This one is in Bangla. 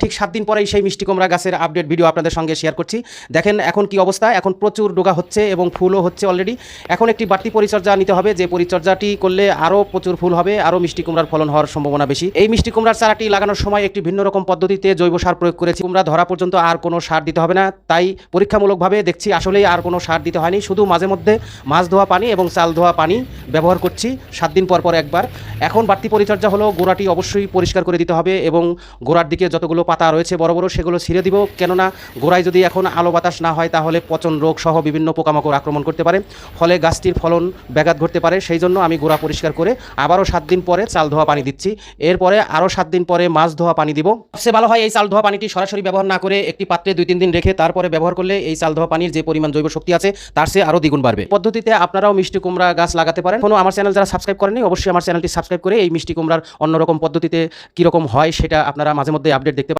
ঠিক সাত দিন পরেই সেই মিষ্টি কুমড়া গাছের আপডেট ভিডিও আপনাদের সঙ্গে শেয়ার করছি। দেখেন এখন কি অবস্থা, এখন প্রচুর ডোগা হচ্ছে এবং ফুলও হচ্ছে অলরেডি এখন একটি বাড়তি পরিচর্যা নিতে হবে, যে পরিচর্যাটি করলে আরও প্রচুর ফুল হবে, আরও মিষ্টি কুমড়ার ফলন হওয়ার সম্ভাবনা বেশি। এই মিষ্টি কুমড়ার চারাটি লাগানোর সময় একটি ভিন্ন রকম পদ্ধতিতে জৈব সার প্রয়োগ করেছি। কুমড়া ধরা পর্যন্ত আর কোনো সার দিতে হবে না, তাই পরীক্ষামূলকভাবে দেখছি আসলেই আর কোনো সার দিতে হয়নি। শুধু মাঝে মধ্যে মাছ ধোয়া পানি এবং চাল ধোয়া পানি ব্যবহার করছি, সাত দিন পর পর একবার। এখন বাড়তি পরিচর্যা হলো, গোড়াটি অবশ্যই পরিষ্কার করে দিতে হবে এবং গোড়ার দিকে যতগুলো পাতা রয়েছে বড় বড়, সেগুলো ছিঁড়ে দিব। কেননা গোড়ায় যদি এখন আলো বাতাস না হয়, তাহলে পচন রোগ সহ বিভিন্ন পোকামাকড় আক্রমণ করতে পারে। ফলে গাছটির ফলন ব্যাঘাত ঘটতে পারে। সেই জন্য আমি গোড়া পরিষ্কার করে আবারও সাত দিন পরে চাল ধোয়া পানি দিচ্ছি। এরপরে আরও সাত দিন পরে মাছ ধোয়া পানি দিব। সবচেয়ে ভালো হয় এই চাল ধোয়া পানিটি সরাসরি ব্যবহার না করে একটি পাত্রে দুই তিন দিন রেখে তারপরে ব্যবহার করলে এই চাল ধোয়া পানির যে পরিমাণ জৈব শক্তি আছে, তার চেয়ে আরও দ্বিগুণ বাড়বে। পদ্ধতিতে আপনারাও মিষ্টি কুমড়া গাছ লাগাতে পারেন। কোনো আমার চ্যানেল যারা সাবস্ক্রাইব করেনি অবশ্যই আমার চ্যানেলটি সাবস্ক্রাইব করে এই মিষ্টি কুমড়ার অন্যরকম পদ্ধতিতে কীরকম হয় সেটা আপনারা মাঝে মধ্যে আপডেট দেখতে।